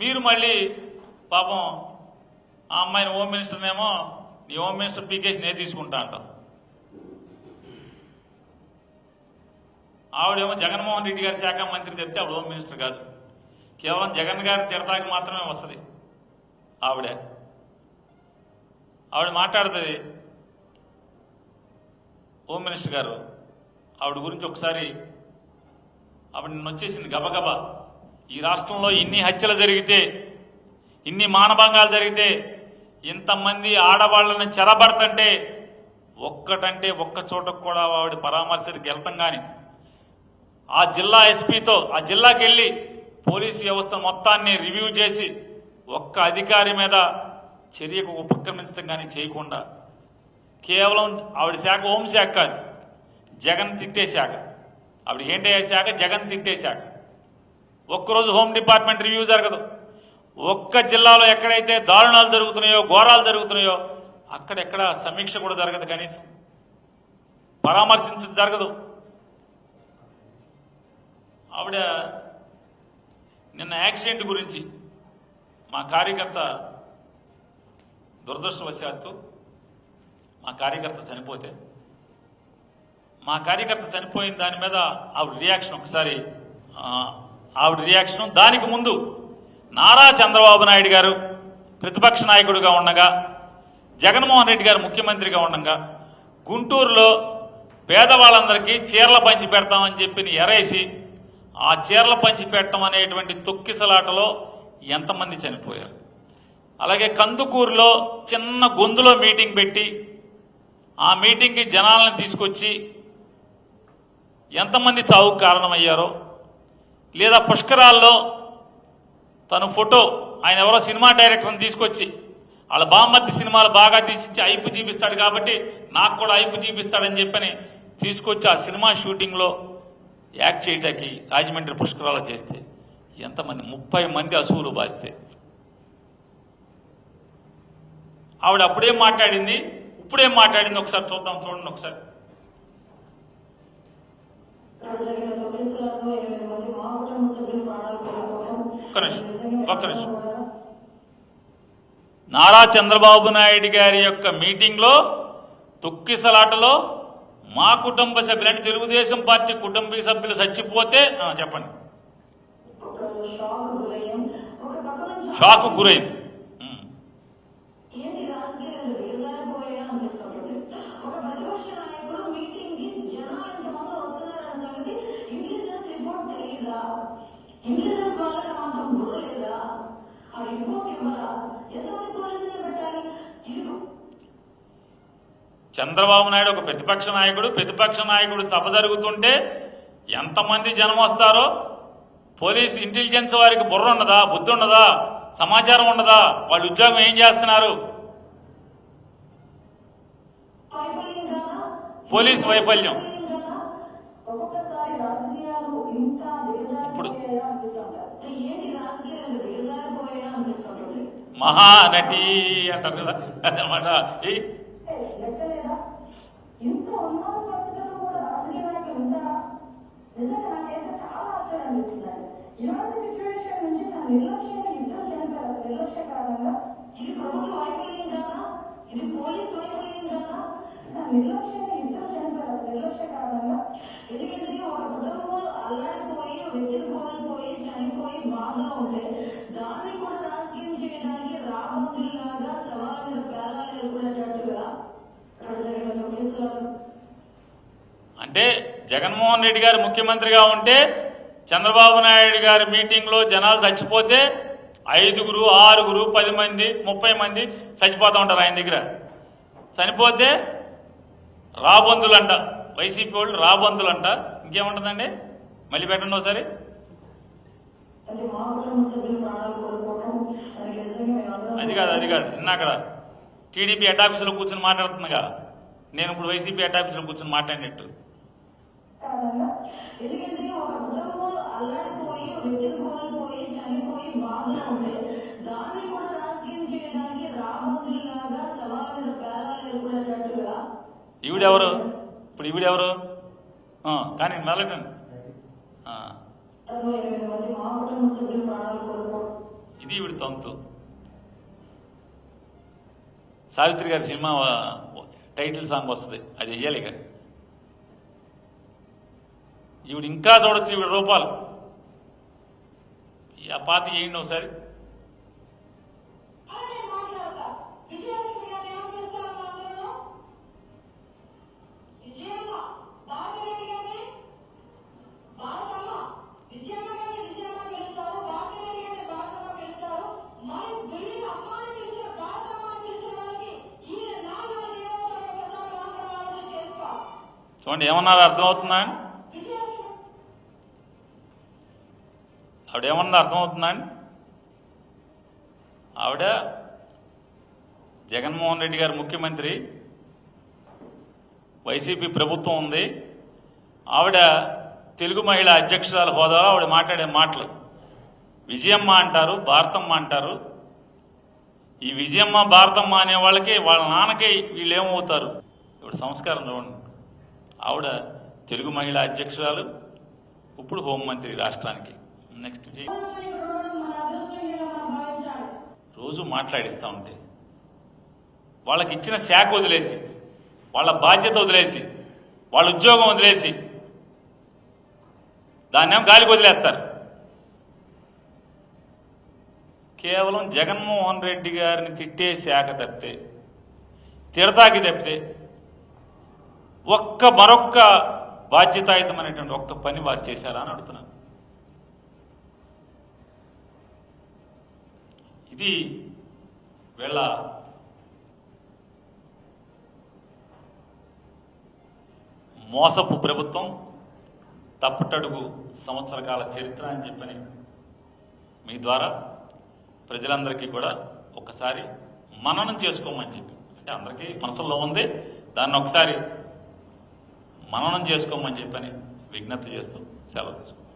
మీరు మళ్ళీ పాపం ఆ అమ్మాయిని హోమ్ మినిస్టర్నేమో నీ హోమ్ మినిస్టర్ పీకేసి నేను తీసుకుంటా అంటాం ఆవిడేమో జగన్మోహన్ రెడ్డి గారి శాఖ మంత్రి చెప్తే ఆవిడ హోమ్ మినిస్టర్ కాదు. కేవలం జగన్ గారిని తిడతాకి మాత్రమే వస్తుంది ఆవిడే. ఆవిడ మాట్లాడుతుంది హోమ్ మినిస్టర్ గారు ఆవిడ గురించి ఒకసారి ఆవిడ నిన్న వచ్చేసింది గబగబా. ఈ రాష్ట్రంలో ఇన్ని హత్యలు జరిగితే ఇన్ని మానభంగాలు జరిగితే ఇంతమంది ఆడవాళ్ళని చెరబడతంటే ఒక్కటంటే ఒక్క చోటకు కూడా వాడి పరామర్శకు వెళ్తాం కానీ ఆ జిల్లా ఎస్పీతో ఆ జిల్లాకి వెళ్ళి పోలీసు వ్యవస్థ మొత్తాన్ని రివ్యూ చేసి ఒక్క అధికారి మీద చర్యకు ఉపక్రమించడం కానీ చేయకుండా కేవలం ఆవిడ శాఖ హోంశాఖ కాదు జగన్ తిట్టే శాఖ. ఆవిడ ఏంటి శాఖ? జగన్ తిట్టే శాఖ. ఒక్కరోజు హోమ్ డిపార్ట్మెంట్ రివ్యూ జరగదు. ఒక్క జిల్లాలో ఎక్కడైతే దారుణాలు జరుగుతున్నాయో ఘోరాలు జరుగుతున్నాయో అక్కడెక్కడ సమీక్ష కూడా జరగదు కనీసం. పరామర్శించడం జరగదు. ఆవిడ నిన్న యాక్సిడెంట్ గురించి మా కార్యకర్త దురదృష్టవశాత్తు మా కార్యకర్త చనిపోతే మా కార్యకర్త చనిపోయిన దాని మీద ఆవిడ రియాక్షన్ ఒకసారి ఆవిడ రియాక్షన్ దానికి ముందు నారా చంద్రబాబు నాయుడు గారు ప్రతిపక్ష నాయకుడిగా ఉండగా జగన్మోహన్ రెడ్డి గారు ముఖ్యమంత్రిగా ఉండగా గుంటూరులో పేదవాళ్ళందరికీ చీరల పంచి పెడతామని చెప్పి ఎరేసి ఆ చీరల పంచి పెట్టడం అనేటువంటి తొక్కిసలాటలో ఎంతమంది చనిపోయారు? అలాగే కందుకూరులో చిన్న గొంతులో మీటింగ్ పెట్టి ఆ మీటింగ్కి జనాలను తీసుకొచ్చి ఎంతమంది చావుకు కారణమయ్యారో లేదా పుష్కరాల్లో తన ఫోటో ఆయన ఎవరో సినిమా డైరెక్టర్ని తీసుకొచ్చి వాళ్ళ బామ్మర్ది సినిమాలు బాగా తీసించి ఐపు చూపిస్తాడు కాబట్టి నాకు కూడా ఐపు చూపిస్తాడని చెప్పని తీసుకొచ్చి ఆ సినిమా షూటింగ్లో యాక్ట్ చేయటానికి రాజమండ్రి పుష్కరాలు చేస్తే ఎంతమంది ముప్పై మంది అసూలు బాస్తే ఆవిడ అప్పుడేం మాట్లాడింది? ఇప్పుడేం మాట్లాడింది? ఒకసారి చూద్దాం చూడండి ఒకసారి. జరిగిన తొలిసార్లు ఎనిమిది మంది మా కుటుంబ సభ్యులు ప్రాణాలు కోల్పోవడం ఒక్క నిమిషం, నిజంగా ఒక్క నిమిషం. కూడా నారా చంద్రబాబు నాయుడు గారి యొక్క మీటింగ్లో తొక్కిసలాటలో మా కుటుంబ సభ్యులు అంటే తెలుగుదేశం పార్టీ కుటుంబ సభ్యులు చచ్చిపోతే చెప్పండి. షాక్ గురైంది ఉమ్. ఏంటి రాజకీయాలు దిగజారిపోయా అనిపిస్తుంటుంది ఒక ప్రతిపక్ష నాయకుడు మీటింగ్కి జనాలు ఎంతమంది వస్తున్నారనే సంగతి ఇంటెలిజెన్స్ వాళ్ళకి మాత్రం బుర్ర లేదా ఇవ్వరా ఎంతమంది పోలీసులు పెట్టాలి? చంద్రబాబు నాయుడు ఒక ప్రతిపక్ష నాయకుడు. ప్రతిపక్ష నాయకుడు సభ జరుగుతుంటే ఎంతమంది జనం వస్తారో? పోలీస్ ఇంటెలిజెన్స్ వారికి బుర్ర ఉండదా బుద్ధి ఉండదా సమాచారం ఉండదా వాళ్ళు ఉద్యోగం ఏం చేస్తున్నారు? పోలీస్ వైఫల్యం వైఫల్యం కాదా? ఒక్కొక్కసారి రాజకీయాలు ఇంత ఇప్పుడు- దిగజారిపోయాయా అనిపిస్తుంటారు ఏంటి రాజకీయాలు దిగజారిపోయాయా అనిపిస్తుంటుంది మహానటి అంటారు కదా అదనమాట ఈ ఏ, లెక్కలేదా ఇంత ఉన్నత పరిస్థితుల్లో కూడా రాజకీయ నాయకులు ఉంటారా నిజంగా నాకైతే చాలా ఆశ్చర్యం అనిపిస్తున్నారు ఇలాంటి సిచ్యువేషన్ నుంచి నా నిర్లక్ష్యంగా యుద్ధం చనిపోయారు నిర్లక్ష్య కారణంగా ఇది ప్రభుత్వ వైఫల్యం కాదా ఇది పోలీస్ వైఫల్యం కాదా నా నిర్లక్ష్యంగా యుద్ధం చనిపోయారు నిర్లక్ష్య కారణంగా ఎందుకంటే ఒక కుటుంబం అల్లాడిపోయి చనిపోయి బాధలో ఉంటే దాన్ని కూడా రాజకీయం చేయడానికి రాబందులాగా సవాళ్ళ మీద ప్రాణాలు ఎదుర్కొనేటట్టుగా అక్కడ జరిగిన తొక్కిసలాలు అంటే జగన్మోహన్ రెడ్డి గారు ముఖ్యమంత్రిగా ఉంటే చంద్రబాబు నాయుడు గారి మీటింగ్లో జనాలు చచ్చిపోతే ఐదుగురు ఆరుగురు పది మంది ముప్పై మంది చచ్చిపోతూ ఉంటారు ఆయన దగ్గర. చనిపోతే రాబందులంట. వైసీపీ వాళ్ళు రాబందులంట. ఇంకేముంటుందండి? మళ్ళీ పెట్టండి ఒకసారి అంటే మా కుటుంబ సభ్యులు ప్రాణాలు కోల్పోవడం దానికి నిజంగా మేమందరం అది కాదు అది కాదు. ఇందాక టీడీపీ హెడ్ ఆఫీసులో కూర్చొని మాట్లాడుతుందిగా. నేను ఇప్పుడు వైసీపీ హెడ్ ఆఫీసులో కూర్చొని మాట్లాడినట్టు. ఈవిడెవరు? ఇప్పుడు ఈవిడెవరు? ఆ, కానీ మెలటండి అరవై ఎనిమిది మంది మా కుటుంబ సభ్యులు ప్రాణాలు కోల్పోవడం. ఇది ఈవిడ తంతు. సావిత్రి గారి సినిమా టైటిల్ సాంగ్ వస్తుంది. అది వెయ్యాలి ఇక. ఈవిడ ఇంకా చూడొచ్చు ఈవిడ రూపాలు. ఆ పాత చేయండి ఒకసారి అలాగే మాట్లాడతా విజయలక్ష్మి గారిని ఏమని పిలుస్తారు అందరూ విజయమ్మ భాగ్యరెడ్డి గారిని భారతమ్మ విజయమ్మ గారిని విజయమ్మ అని పిలుస్తారు భాగ్యరెడ్డి గారిని భారతమ్మ పిలుస్తారు మరి వీళ్ళ అమ్మాని పిలిచిన భారతమ్మ అని పిలిచిన వాళ్ళకి ఈ నాలుగు ఏమవుతారో ఒకసారి మనం కూడా ఆలోచన చేసుకో చూడండి ఏమన్నారు? అర్థమవుతుందా ఆవిడ ఏమన్నా అర్థమవుతుందా అండి? ఆవిడ జగన్మోహన్ రెడ్డి గారు ముఖ్యమంత్రి వైసీపీ ప్రభుత్వం ఉంది. ఆవిడ తెలుగు మహిళా అధ్యక్షురాల హోదాలో ఆవిడ మాట్లాడే మాటలు. విజయమ్మ అంటారు భారతమ్మ అంటారు. ఈ విజయమ్మ భారతమ్మ అనే వాళ్ళకి వాళ్ళ నాన్నకి వీళ్ళు ఏమవుతారు ఇప్పుడు సంస్కారం చూడండి. ఆవిడ తెలుగు మహిళా అధ్యక్షురాలు ఇప్పుడు హోంమంత్రి రాష్ట్రానికి. నెక్స్ట్ రోజు మాట్లాడిస్తూ ఉంటే వాళ్ళకి ఇచ్చిన శాఖ వదిలేసి వాళ్ళ బాధ్యత వదిలేసి వాళ్ళ ఉద్యోగం వదిలేసి దాన్నేం గాలికి వదిలేస్తారు. కేవలం జగన్మోహన్ రెడ్డి గారిని తిట్టే శాఖ తప్పితే తిడతాకి తప్పితే ఒక్క మరొక్క బాధ్యతాయుతమైనటువంటి ఒక్క పని వారు చేశారా అని అడుగుతున్నాను. ఇది వీళ్ళ మోసపు ప్రభుత్వం తప్పుటడుగు సంవత్సర కాల చరిత్ర అని చెప్పని మీ ద్వారా ప్రజలందరికీ కూడా ఒకసారి మననం చేసుకోమని చెప్పి. అంటే అందరికీ మనసులో ఉంది. దాన్ని ఒకసారి మననం చేసుకోమని చెప్పని విజ్ఞప్తి చేస్తూ సెలవు తీసుకుంటాం